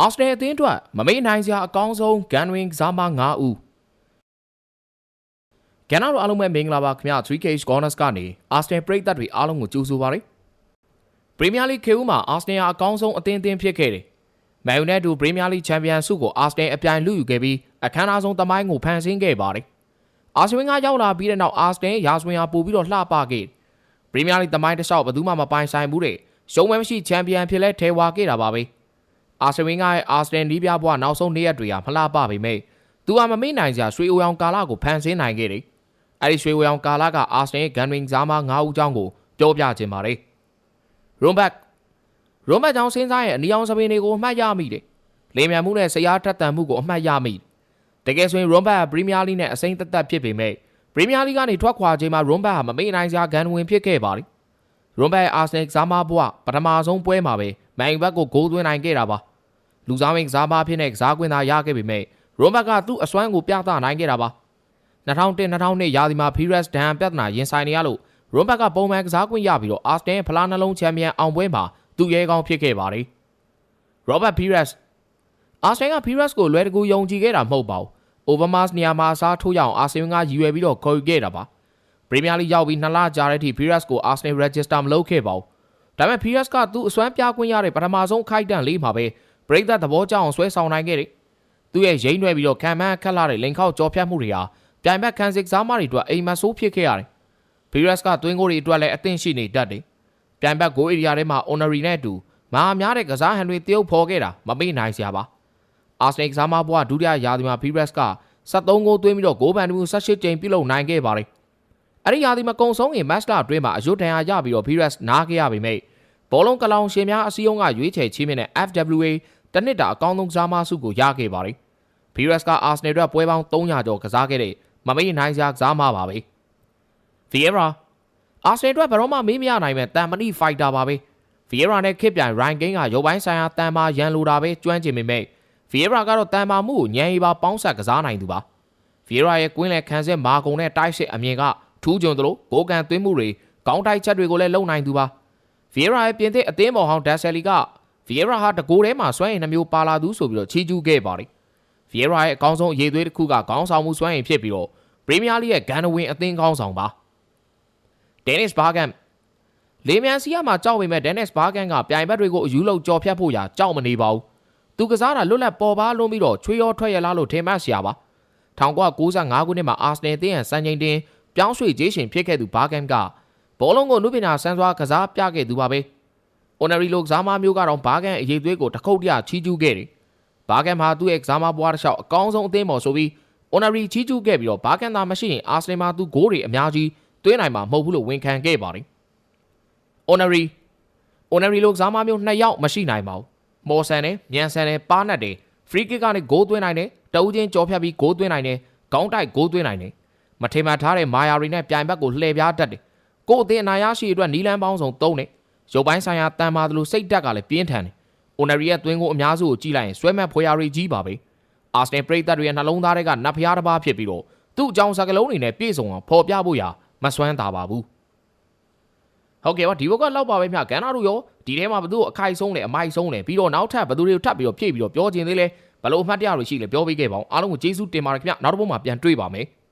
အာစနယ်အသင်းအတွက်မမေ့နိုင်စရာအကောင်းဆုံးဂန်ဝင်ကစားမ9ဦးကနတော်အားလုံးပဲမင်္ဂလာပါခင်ဗျာ 3K Corners ကနေအာစနယ်ပရိသတ်တွေအားလုံးကိုကြိုဆိုပါရစေပရီးမီးယားလိခေဦးမှာအာစနယ်အကောင်းဆုံးအသင်းအသင်းဖြစ်ခဲ့တယ်မန်ယူနိုက်တက်ပရီးမီးယားလိချန်ပီယံဆုကိုအာစနယ်အပြိုင်လူယူခဲ့ပြီးအခမ်းအနားဆုံးသမိုင်းကိုဖန်ဆင်းခဲ့ပါတယ်အာစဝင်ကရောက်လာပြီးတဲ့နောက်အာစနယ်ရာဇဝင်ဟာပို့ပြီးတော့လှပခဲ့ပရီးမီးယားလိသမိုင်းတစ်လျှောက်ဘယ်သူမှမပိုင်ဆိုင်ဘူးတဲ့ရှုံးမဲမရှိချန်ပီယံဖြစ်လဲထဲဝါခဲ့တာပါပဲ အာဆင်ဝင်ကရဲ့အာစတန်နီးပြဘွားနောက်ဆုံးနေ့ရက်တွေဟာမလှပပေမဲ့သူဟာမမေ့နိုင်စရာရွှေအိုရောင်ကာလကိုဖန်ဆင်းနိုင်ခဲ့တယ်။အဲဒီရွှေအိုရောင်ကာလကအာစတန်ရဲ့ဂန်ဝင်ဇာမ9ဦးချောင်းကိုပြောပြခြင်းပါတယ်။ရွန်ဘက်ရွန်ဘက်ကြောင့်စင်းစားရဲ့အနီအောင်စပင်းတွေကိုအမှတ်ရမိတယ်။လင်းမြန်မှုနဲ့ဆရာထက်သန်မှုကိုအမှတ်ရမိတယ်။တကယ်ဆိုရင်ရွန်ဘက်ကပရီးမီးယားလိနဲ့အစိမ့်သက်သက်ဖြစ်ပေမဲ့ပရီးမီးယားလိကနေထွက်ခွာချိန်မှာရွန်ဘက်ဟာမမေ့နိုင်စရာဂန်ဝင်ဖြစ်ခဲ့ပါတယ်။ရွန်ဘက်ရဲ့အာဆင်နယ်ကစားမဘွားပထမဆုံးပွဲမှာပဲမန်ယူဘက်ကိုဂိုးသွင်းနိုင်ခဲ့တာပါ။ လူစားမင်းကစားမဖြစ်တဲ့ကစားကွင်းသားရခဲ့ပေမဲ့ရိုဘတ်ကသူ့အစွမ်းကိုပြသနိုင်ခဲ့တာပါ2001-2002ရာသီမှာဖီရက်စ်ဒန်ပြဿနာရင်ဆိုင်နေရလို့ရိုဘတ်ကပုံမှန်ကစားကွင်းရပြီးတော့အာစတန်ဖလားနှလုံးချန်ပီယံအောင်ပွဲမှာသူရဲကောင်းဖြစ်ခဲ့ပါတယ်ရိုဘတ်ဖီရက်စ်အာစတန်ကဖီရက်စ်ကိုလွယ်တကူယုံကြည်ခဲ့တာမဟုတ်ပါဘူးအိုဗာမတ်စ်နေရာမှာအစားထိုးရအောင်အာဆင်ကရည်ရွယ်ပြီးတော့ခေါ်ယူခဲ့တာပါပရီးမီးယားလိရောက်ပြီးနှစ်လကြာတဲ့အထိဖီရက်စ်ကိုအာဆင်နယ် register မလုပ်ခဲ့ပါဘူးဒါပေမဲ့ဖီရက်စ်ကသူ့အစွမ်းပြခွင့်ရတဲ့ပထမဆုံးခိုက်တန့်လေးမှာပဲ ပရိသတ်သဘောကျအောင်ဆွဲဆောင်နိုင်ခဲ့တယ်။သူ့ရဲ့ရိမ့်ရွယ်ပြီးတော့ခံမှန်းခက်လာတဲ့လိန်ခောက်ကြော်ဖြတ်မှုတွေဟာပြိုင်ဘက်ခံစစ်စားမတွေအတွက်အိမ်မဆိုးဖြစ်ခဲ့ရတယ်။ဗီရက်စ်ကသွင်းကိုတွေအတွက်လည်းအသင့်ရှိနေတတ်တယ်။ပြိုင်ဘက်ကိုဧရိယာထဲမှာ honorary နဲ့အတူမဟာများတဲ့ကစားဟန်တွေတရုပ်ဖော်ခဲ့တာမမေ့နိုင်စရာပါ။အာဆနယ်ကစားမဘွားဒုတိယရာသီမှာဗီရက်စ်က73ဂိုးသွင်းပြီးတော့ဂိုးပန်တူ18ကြိမ်ပြုလုပ်နိုင်ခဲ့ပါတယ်။အဲ့ဒီရာသီမှာကုံဆုံးရင်မတ်လအတွင်းမှာအယွတ်တန်ရာရပြီးတော့ဗီရက်စ်နားခဲ့ရပေမဲ့ ဘောလုံးကလောင်ရှင်များအစည်းအရုံးကရွေးချယ်ချီးမြှင့်တဲ့ FWA တနစ်တာအကောင်းဆုံးကစားမဆုကိုရခဲ့ပါတယ်။ဗီရက်စ်ကအာဆနယ်အတွက်ပွဲပေါင်း300ကျော်ကစားခဲ့တဲ့မမေ့နိုင်စရာကစားမပါပဲ။ဗီယရာအာဆနယ်အတွက်ဘယ်တော့မှမေးမရနိုင်မဲ့တန်မဏိဖိုက်တာပါပဲ။ဗီယရာနဲ့ခစ်ပြိုင်ရိုင်ဂိန်းကရုပ်ပိုင်းဆိုင်ရာတန်မာရန်လိုတာပဲကျွမ်းကျင်ပေမဲ့ဗီယရာကတော့တန်မာမှုကိုညံရီပါပေါင်းဆက်ကစားနိုင်သူပါ။ဗီယရာရဲ့ကွင်းလယ်ခံစစ်မာကုံနဲ့တိုက်စစ်အမြင်ကထူးချွန်သလိုဂိုးကန်သွင်းမှုတွေကောင်းတိုက်ချက်တွေကိုလည်းလုံနိုင်သူပါ။ ဗီယရာရဲ့ပြင်သစ်အသင်းပေါ်ဟောင်းဒက်ဆယ်လီကဗီယရာဟာတကိုယ်ထဲမှာစွမ်းရည်နှမျိုးပါလာသူဆိုပြီးတော့ချီးကျူးခဲ့ပါတယ်။ဗီယရာရဲ့အကောင်းဆုံးအရေးသွေးတစ်ခုကခေါင်းဆောင်မှုစွမ်းရည်ဖြစ်ပြီးတော့ပရီးမီးယားလိရဲ့ဂန်နဝင်အသင်းခေါင်းဆောင်ပါ။ဒန်နစ်ဘာဂန်လေမြန်စီယာမှာကြောက်ပေမဲ့ဒန်နစ်ဘာဂန်ကပြိုင်ဘက်တွေကိုအယူလောက်ကြော်ဖြတ်ဖို့ရာကြောက်မနေပါဘူး။သူကစားတာလွတ်လပ်ပေါ်ပါလုံးပြီးတော့ချွေးရောထွက်ရလားလို့ထင်မှတ်စရာပါ။1995ခုနှစ်မှာအာဆနယ်အသင်းရဲ့စံချိန်တင်ပြောင်းရွှေ့ဂျေးရှင်ဖြစ်ခဲ့သူဘာဂန်က ဘောလုံးကိုနုပညာဆန်းစွာကစားပြခဲ့သူပါပဲ။ honorary လို့ကစားမမျိုးကတော့ဘာဂန်အရေးသွေးကိုတခုတ်တရချီးကျူးခဲ့တယ်။ဘာဂန်မှာသူ့ရဲ့ကစားမဘွားတစ်လျှောက်အကောင်းဆုံးအသင်းပေါ်ဆိုပြီး honorary ချီးကျူးခဲ့ပြီးတော့ဘာဂန်သာမရှိရင်အာဆနယ်မှာသူဂိုးတွေအများကြီးသွင်းနိုင်မှာမဟုတ်ဘူးလို့ဝန်ခံခဲ့ပါတယ်။ honorary honorary လို့ကစားမမျိုးနှစ်ယောက်မရှိနိုင်ပါဘူး။မော်ဆန်နဲ့ညန်ဆန်နဲ့ပါနတ်တယ် free kick ကနေဂိုးသွင်းနိုင်တယ်တဦးချင်းကြော်ဖြတ်ပြီးဂိုးသွင်းနိုင်တယ်ခေါင်းတိုက်ဂိုးသွင်းနိုင်တယ်မထေမှန်ထားတဲ့မာယာရီနဲ့ပြိုင်ဘက်ကိုလှည့်ပြားတတ်တယ် ကို့အသင်းအနာရရှိအတွက်နီလန်းပေါင်းစုံသုံးတယ်ရုပ်ပိုင်းဆိုင်ရာတန်မာသလိုစိတ်ဓာတ်ကလည်းပြင်းထန်တယ်။ Onari ရဲ့သွင်းကိုအများစုကိုကြည့်လိုက်ရင်ဆွဲမဲ့ဖွေရာရီကြီးပါပဲ။ Arsenal ပရိသတ်တွေရဲ့နှလုံးသားတွေကနတ်ဖျားတစ်ပါးဖြစ်ပြီးတော့သူ့အကြောင်းစကားလုံးတွေနဲ့ပြည့်စုံအောင်ဖော်ပြဖို့ရာမစွမ်းတာပါဘူး။ဟုတ်ကဲ့ပါဒီဘက်ကလောက်ပါပဲမြကန်နာတို့ရောဒီထဲမှာဘသူ့အခိုက်ဆုံးလဲအမိုက်ဆုံးလဲပြီးတော့နောက်ထပ်ဘသူတွေကိုထပ်ပြီးတော့ဖြည့်ပြီးတော့ပြောခြင်းသေးလဲဘလို့အမှတ်တရတွေရှိလဲပြောပေးခဲ့ပါအောင်အားလုံးကိုကျေးဇူးတင်ပါတယ်ခင်ဗျနောက်တစ်ပုတ်မှာပြန်တွေ့ပါမယ်။